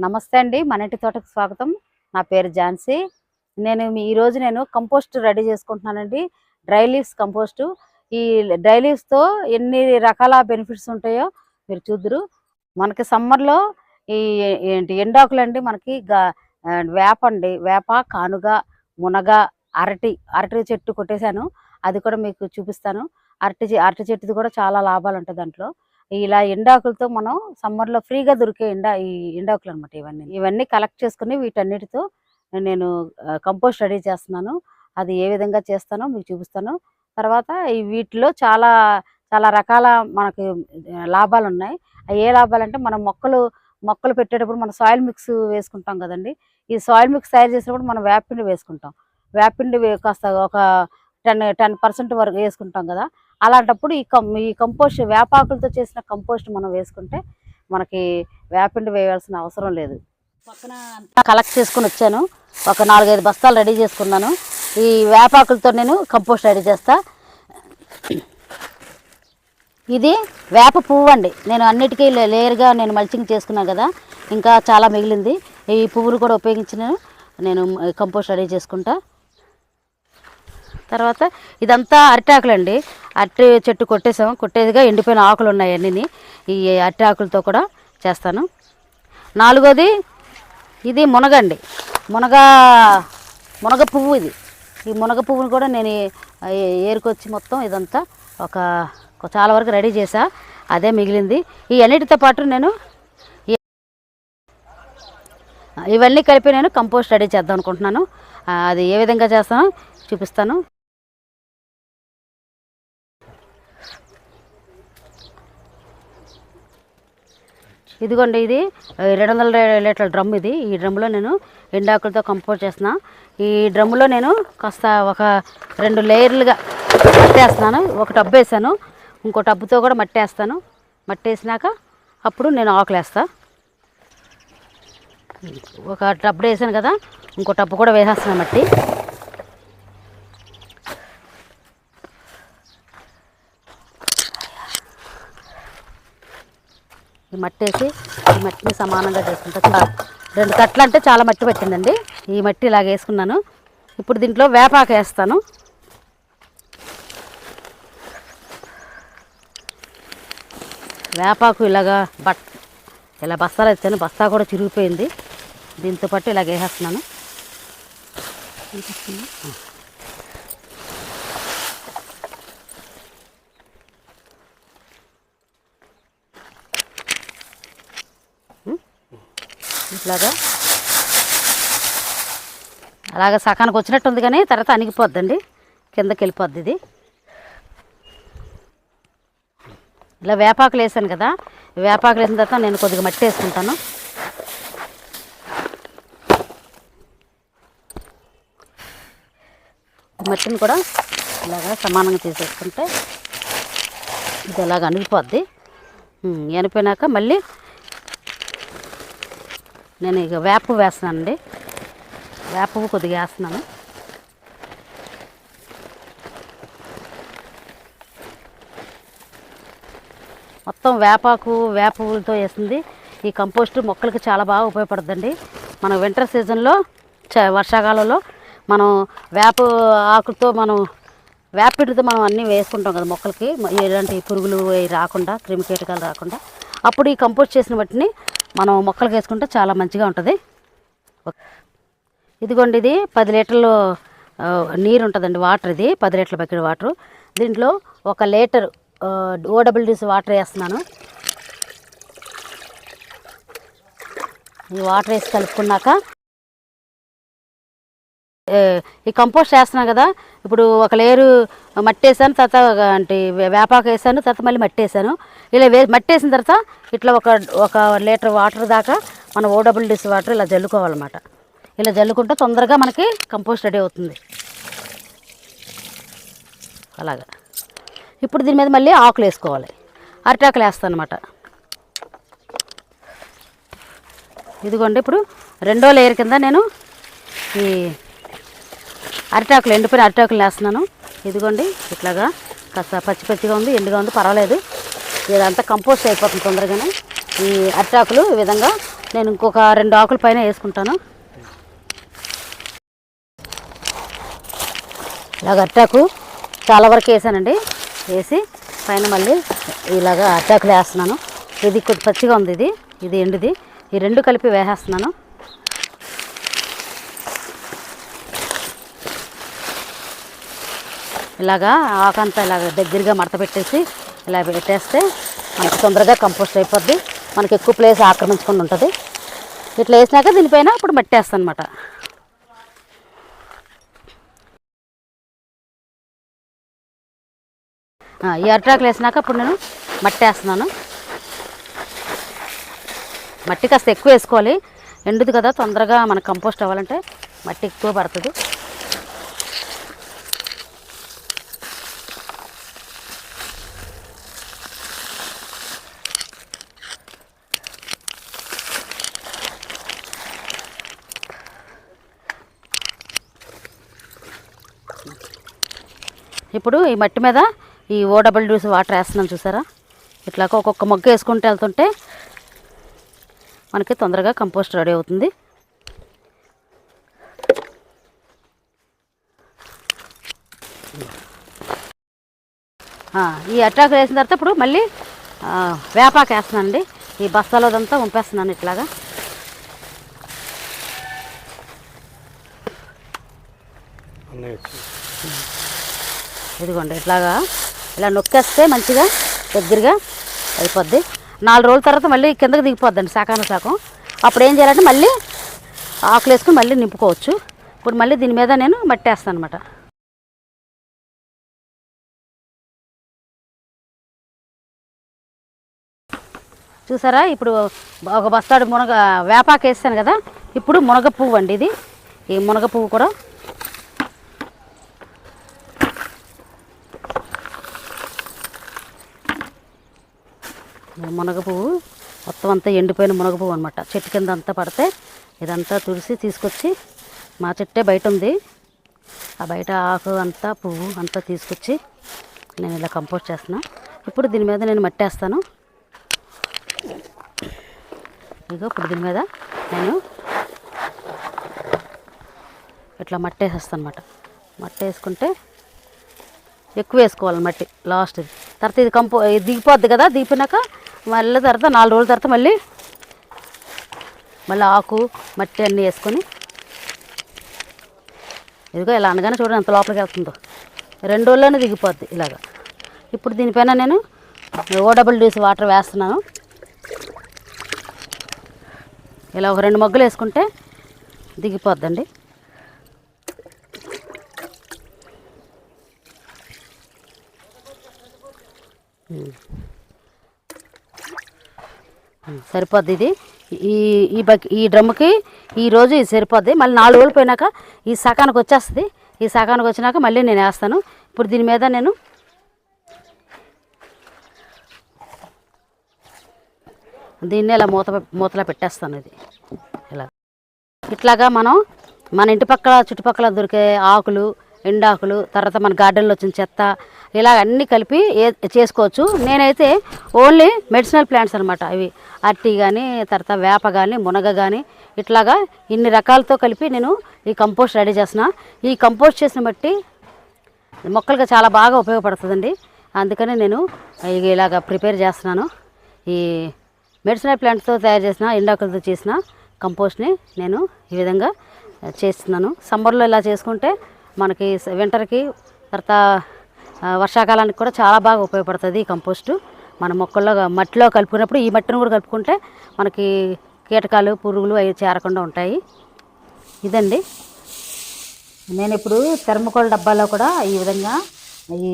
నమస్తే అండి మన ఇంటి తోటకు స్వాగతం. నా పేరు ఝాన్సీ. నేను మీ- ఈరోజు నేను కంపోస్ట్ రెడీ చేసుకుంటున్నానండి. Dry leaves compost. ఈ డ్రై లీవ్స్తో ఎన్ని రకాల బెనిఫిట్స్ ఉంటాయో మీరు చూద్దరు. మనకి సమ్మర్లో ఈ ఏంటి ఎండాకులండి మనకి గా- వేప అండి. వేప కానుగ మునగ అరటి అరటి చెట్టు కొట్టేశాను. అది కూడా మీకు చూపిస్తాను. అరటి అరటి చెట్టుది కూడా చాలా లాభాలు ఉంటాయి దాంట్లో. ఇలా ఎండాకులతో మనం సమ్మర్లో ఫ్రీగా దొరికే ఎండా ఈ ఎండాకులు అనమాట ఇవన్నీ. ఇవన్నీ కలెక్ట్ చేసుకుని వీటన్నిటితో నేను కంపోస్ట్ రెడీ చేస్తున్నాను. అది ఏ విధంగా చేస్తానో మీకు చూపిస్తాను. తర్వాత ఈ వీటిలో చాలా చాలా రకాల మనకి లాభాలు ఉన్నాయి. ఏ లాభాలంటే మనం మొక్కలు మొక్కలు పెట్టేటప్పుడు మనం సాయిల్ మిక్స్ వేసుకుంటాం కదండి. ఈ సాయిల్ మిక్స్ తయారు చేసినప్పుడు మనం వేపిండి వేసుకుంటాం. వేపిండి కాస్త ఒక టెన్ టెన్ పర్సెంట్ వరకు వేసుకుంటాం కదా. అలాంటప్పుడు ఈ కం ఈ కంపోస్ట్ వేపాకులతో చేసిన కంపోస్ట్ మనం వేసుకుంటే మనకి వేపిండి వేయాల్సిన అవసరం లేదు. పక్కన కలెక్ట్ చేసుకుని వచ్చాను. ఒక నాలుగైదు బస్తాలు రెడీ చేసుకున్నాను. ఈ వేపాకులతో నేను కంపోస్ట్ రెడీ చేస్తా. ఇది వేప పువ్వు అండి. నేను అన్నిటికీ లే- లేయర్గా నేను మల్చింగ్ చేసుకున్నాను కదా. ఇంకా చాలా మిగిలింది. ఈ పువ్వులు కూడా ఉపయోగించి నేను నేను కంపోస్ట్ రెడీ చేసుకుంటా. తర్వాత ఇదంతా అరిటాకులండి. అరటి చెట్టు కొట్టేసాము. కొట్టేదిగా ఎండిపోయిన ఆకులు ఉన్నాయి అన్నీ ఈ అరటి ఆకులతో కూడా చేస్తాను. నాలుగోది ఇది మునగండి. మునగ మునగ పువ్వు ఇది. ఈ మునగ పువ్వుని కూడా నేను ఏరుకొచ్చి మొత్తం ఇదంతా ఒక చాలా వరకు రెడీ చేసా అదే మిగిలింది. ఈ అన్నిటితో పాటు నేను ఇవన్నీ కలిపి నేను కంపోస్ట్ రెడీ చేద్దాం అనుకుంటున్నాను. అది ఏ విధంగా చేస్తానో చూపిస్తాను. ఇదిగోండి ఇది రెండు వందల లీటర్ల డ్రమ్ ఇది. ఈ డ్రమ్లో నేను ఎండాకులతో కంపోజ్ చేస్తున్నా. ఈ డ్రమ్లో నేను కాస్త ఒక రెండు లేయర్లుగా మట్టేస్తున్నాను. ఒక టబ్బు వేసాను ఇంకో టబ్బుతో కూడా మట్టి వేస్తాను మట్టి వేసినాక అప్పుడు నేను ఆకులేస్తా. ఒక టబ్ వేసాను కదా ఇంకో టబ్బు కూడా వేసేస్తున్నాను మట్టి. ఈ మట్టి వేసి ఈ మట్టిని సమానంగా చేసుకుంటా. రెండు కట్టలు అంటే చాలా మట్టి పట్టిందండి. ఈ మట్టి ఇలాగ వేసుకున్నాను. ఇప్పుడు దీంట్లో వేపాకు వేస్తాను. వేపాకు ఇలాగా బట్ ఇలా బస్తాలు వేస్తాను బస్తా కూడా చిరిగిపోయింది. దీంతో పాటు ఇలాగ వేసేస్తున్నాను. ఇట్లాగా అలాగ సకానికి వచ్చినట్టు ఉంది కానీ తర్వాత అణిగిపోద్దండి. కిందకి వెళ్ళిపోద్ది ఇది. ఇలా వేపాకులు వేసాను కదా వేపాకులు వేసిన తర్వాత నేను కొద్దిగా మట్టి వేసుకుంటాను. మట్టిని కూడా ఇలాగా సమానంగా తీసేసుకుంటే ఇది ఇలాగ అణిగిపోద్ది. అనిపోయినాక మళ్ళీ నేను ఇక వేప వేస్తున్నానండి. వేప కొద్దిగా వేస్తున్నాను. మొత్తం వేపాకు వేపవులతో వేస్తుంది వేసింది. ఈ కంపోస్ట్ మొక్కలకి చాలా బాగా ఉపయోగపడుతుందండి. మనం వింటర్ సీజన్లో చ వర్షాకాలంలో మనం వేప ఆకుతో మనం వేపిడితో మనం అన్నీ వేసుకుంటాం కదా మొక్కలకి. ఎలాంటి పురుగులు రాకుండా క్రిమికీటకాలు రాకుండా. అప్పుడు ఈ కంపోస్ట్ చేసిన వాటిని మనం మొక్కలకి వేసుకుంటే చాలా మంచిగా ఉంటుంది. ఇదిగోండి ఇది పది లీటర్లు నీరు ఉంటుందండి వాటర్ ఇది పది లీటర్ల బకెట్ వాటర్. దీంట్లో ఒక లీటర్ ఓడబ్ల్యూడిసి వాటర్ వేస్తున్నాను. ఈ వాటర్ వేసి కలుపుకున్నాక ఈ కంపోస్ట్ వేస్తున్నాను కదా ఇప్పుడు ఒక లేరు మట్టి వేసాను తర్వాత అంటే వేపాకు వేసాను తర్వాత మళ్ళీ మట్టి వేసాను ఇలా వే మట్టి వేసిన తర్వాత ఇట్లా ఒక ఒక లీటర్ వాటర్ దాకా మనం ఓడబ్ల్యూడిసి వాటర్ ఇలా జల్లుకోవాలన్నమాట. ఇలా జల్లుకుంటే తొందరగా మనకి కంపోస్ట్ రెడీ అవుతుంది. అలాగా. ఇప్పుడు దీని మీద మళ్ళీ ఆకులు వేసుకోవాలి. అరిటాకులు వేస్తాను అనమాట ఇదిగోండి ఇప్పుడు రెండో లేయర్ కింద నేను ఈ అరిటాకులు ఎండిపోయిన అరిటాకులు వేస్తున్నాను. ఇదిగోండి ఇట్లాగా కాస్త పచ్చి పచ్చిగా ఉంది ఎండుగా ఉంది పర్వాలేదు. ఇదంతా కంపోస్ట్ అయిపోతుంది తొందరగానే. ఈ అరిటాకులు ఈ విధంగా నేను ఇంకొక రెండు ఆకుల పైన వేసుకుంటాను. ఇలాగ అరిటాకు చాలా వరకు వేసానండి. వేసి పైన మళ్ళీ ఇలాగ అరిటాకులు వేస్తున్నాను. ఇది కొద్ది పచ్చిగా ఉంది ఇది. ఇది ఎండుది. ఈ రెండు కలిపి వేసేస్తున్నాను. ఇలాగా ఆకంతా ఇలాగ దగ్గరగా మడత పెట్టేసి ఇలా పెట్టేస్తే మనకి తొందరగా కంపోస్ట్ అయిపోద్ది. మనకి ఎక్కువ ప్లేస్ ఆక్రమించకుండా ఉంటుంది. ఇట్లా వేసినాక దీనిపైన అప్పుడు మట్టి వేస్తాను అనమాట ఈ అరటాకులు వేసినాక అప్పుడు నేను మట్టి వేస్తున్నాను మట్టి కాస్త ఎక్కువ వేసుకోవాలి. ఎండుది కదా తొందరగా మనకు కంపోస్ట్ అవ్వాలంటే మట్టి ఎక్కువ పడుతుంది. ఇప్పుడు ఈ మట్టి మీద ఈ ఓ డబుల్ డ్యూస్ వాటర్ వేస్తున్నాను చూసారా? ఇట్లా ఒక్కొక్క మొగ్గ వేసుకుంటూ వెళ్తుంటే మనకి తొందరగా కంపోస్ట్ రెడీ అవుతుంది. ఈ అట్రాక్ వేసిన తర్వాత ఇప్పుడు మళ్ళీ వేపాకు వేస్తున్నానండి. ఈ బస్తాలోదంతా ఉంపేస్తున్నాను ఇట్లాగా. అన్నయ్య ఇదిగోండి ఇట్లాగా ఇలా నొక్కేస్తే మంచిగా దగ్గరగా అయిపోద్ది. నాలుగు రోజుల తర్వాత మళ్ళీ కిందకి దిగిపోద్దండి శాఖాన శాఖం అప్పుడు ఏం చేయాలంటే మళ్ళీ ఆకులు వేసుకుని మళ్ళీ నింపుకోవచ్చు. ఇప్పుడు మళ్ళీ దీని మీద నేను మట్టేస్తాను అనమాట చూసారా? ఇప్పుడు ఒక బస్తాడు మునగ వేపాకేస్తాను కదా? ఇప్పుడు మునగ పువ్వు అండి ఇది. ఈ మునగ పువ్వు కూడా మునగ పువ్వు మొత్తం అంతా ఎండిపోయిన మునగ పువ్వు అనమాట చెట్టు కింద అంతా పడితే ఇదంతా తుడిసి తీసుకొచ్చి మా చెట్టే బయట ఉంది. ఆ బయట ఆకు అంతా పువ్వు అంతా తీసుకొచ్చి నేను ఇలా కంపోస్ట్ చేస్తున్నా. ఇప్పుడు దీని మీద నేను మట్టేస్తాను. ఇదిగో ఇప్పుడు దీని మీద నేను ఇట్లా మట్టేసేస్తాను అనమాట మట్టి వేసుకుంటే ఎక్కువ వేసుకోవాలి మట్టి లాస్ట్. ఇది తర్వాత ఇది కంపో దిగిపోద్ది కదా దిగిపోయినాక మళ్ళీ తర్వాత నాలుగు రోజుల తర్వాత మళ్ళీ మళ్ళీ ఆకు మట్టి అన్నీ వేసుకొని ఇదిగో ఇలా అనగానే చూడండి ఎంత లోపలికి వెళ్తుందో. రెండు రోజుల్లోనే దిగిపోద్ది ఇలాగా. ఇప్పుడు దీనిపైన నేను ఓ డబుల్ డీస్ వాటర్ వేస్తున్నాను. ఇలా ఒక రెండు మగ్గులు వేసుకుంటే దిగిపోద్దండి. సరిపోద్ది ఇది. ఈ ఈ బక్ ఈ డ్రమ్కి ఈ రోజు ఇది సరిపోద్ది. మళ్ళీ నాలుగు రోజులు పోయినాక ఈ సకానికి వచ్చేస్తుంది. ఈ సకానికి వచ్చినాక మళ్ళీ నేను వేస్తాను. ఇప్పుడు దీని మీద నేను దీన్ని ఇలా మూత మూతలా పెట్టేస్తాను ఇది. ఇలా. ఇట్లాగా మనం మన ఇంటి పక్కల చుట్టుపక్కల దొరికే ఆకులు ఎండాకులు తర్వాత మన గార్డెన్లో వచ్చిన చెత్త ఇలా అన్నీ కలిపి చేసుకోవచ్చు. నేనైతే ఓన్లీ మెడిసినల్ ప్లాంట్స్ అనమాట అవి అట్టి కానీ తర్వాత వేప కానీ మునగ కానీ ఇట్లాగా ఇన్ని రకాలతో కలిపి నేను ఈ కంపోస్ట్ రెడీ చేసిన ఈ కంపోస్ట్ చేసిన బట్టి మొక్కలకు చాలా బాగా ఉపయోగపడుతుందండి. అందుకని నేను ఇలాగ ప్రిపేర్ చేస్తున్నాను. ఈ మెడిసినల్ ప్లాంట్తో తయారు చేసిన ఇండాకులతో చేసిన కంపోస్ట్ని నేను ఈ విధంగా చేస్తున్నాను. సమ్మర్లో ఇలా చేసుకుంటే మనకి వింటర్కి తర్వాత వర్షాకాలానికి కూడా చాలా బాగా ఉపయోగపడుతుంది ఈ కంపోస్టు. మన మొక్కల్లో మట్టిలో కలుపుకున్నప్పుడు ఈ మట్టిని కూడా కలుపుకుంటే మనకి కీటకాలు పురుగులు అవి చేరకుండా ఉంటాయి. ఇదండి. నేను ఇప్పుడు థెర్మకోల్ డబ్బాలో కూడా ఈ విధంగా ఈ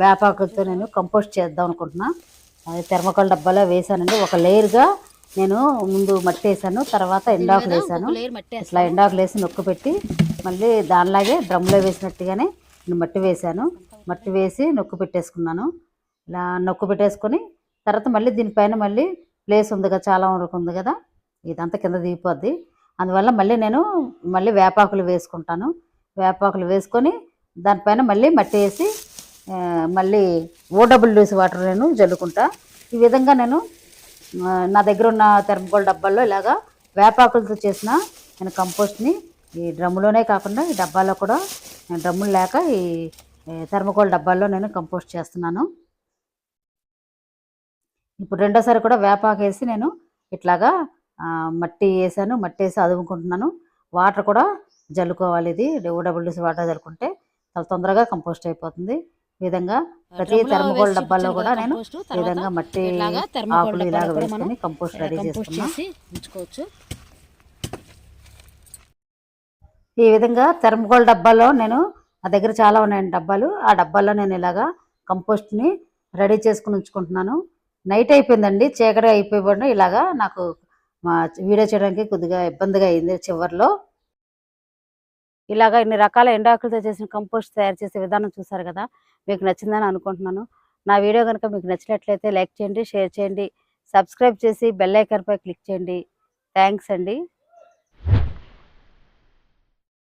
వేపాకులతో నేను కంపోస్ట్ చేద్దాం అనుకుంటున్నా. అది థెర్మకోల్ డబ్బాలో వేసానండి. ఒక లేయర్గా నేను ముందు మట్టి వేసాను తర్వాత ఎండాకులు వేసాను. ఇట్లా ఎండాకులు వేసి నొక్కు పెట్టి మళ్ళీ దానిలాగే డ్రమ్లో వేసినట్టుగానే నేను మట్టి వేసాను. మట్టి వేసి నొక్కు పెట్టేసుకున్నాను. ఇలా నొక్కు పెట్టేసుకొని తర్వాత మళ్ళీ దీనిపైన మళ్ళీ ప్లేస్ ఉంది కదా చాలా వరకు ఉంది కదా ఇదంతా కింద దిగిపోద్ది. అందువల్ల మళ్ళీ నేను మళ్ళీ వేపాకులు వేసుకుంటాను. వేపాకులు వేసుకొని దానిపైన మళ్ళీ మట్టి వేసి మళ్ళీ ఓ వాటర్ నేను జల్లుకుంటా. ఈ విధంగా నేను నా దగ్గర ఉన్న థెర్మకోల్ డబ్బాల్లో ఇలాగా వేపాకులతో చేసిన నేను కంపోస్ట్ని ఈ డ్రమ్ములోనే కాకుండా ఈ డబ్బాలో కూడా డ్రమ్ములు లేక ఈ థెర్మకోల్ డబ్బాల్లో నేను కంపోస్ట్ చేస్తున్నాను. ఇప్పుడు రెండోసారి కూడా వేపాకు వేసి నేను ఇట్లాగా మట్టి వేసాను మట్టి వేసి అదుముకుంటున్నాను. వాటర్ కూడా జల్లుకోవాలి ఇది. ఓడబ్ల్యూసి వాటర్ జల్లుకుంటే చాలా తొందరగా కంపోస్ట్ అయిపోతుంది. ఈ విధంగా ప్రతి థెర్మకోల్ డబ్బాల్లో కూడా నేను ఈ విధంగా మట్టి ఆకులు ఇలాగ వేసుకొని కంపోస్ట్ రెడీ చేసుకున్నా ఉంచుకోవచ్చు. ఈ విధంగా థెర్మకోల్ డబ్బాలో నేను నా దగ్గర చాలా ఉన్నాయండి డబ్బాలు. ఆ డబ్బాల్లో నేను ఇలాగా కంపోస్ట్ని రెడీ చేసుకుని ఉంచుకుంటున్నాను. నైట్ అయిపోయిందండి. చీకటి అయిపోయి ఇలాగా నాకు మా వీడియో చేయడానికి కొద్దిగా ఇబ్బందిగా అయింది చివరిలో. ఇలాగా ఇన్ని రకాల ఎండాకులతో చేసిన కంపోస్ట్ తయారు చేసే విధానం చూసారు కదా మీకు నచ్చిందని అనుకుంటున్నాను. నా వీడియో కనుక మీకు నచ్చినట్లయితే లైక్ చేయండి షేర్ చేయండి సబ్స్క్రైబ్ చేసి బెల్ క్లిక్ చేయండి. థ్యాంక్స్ అండి.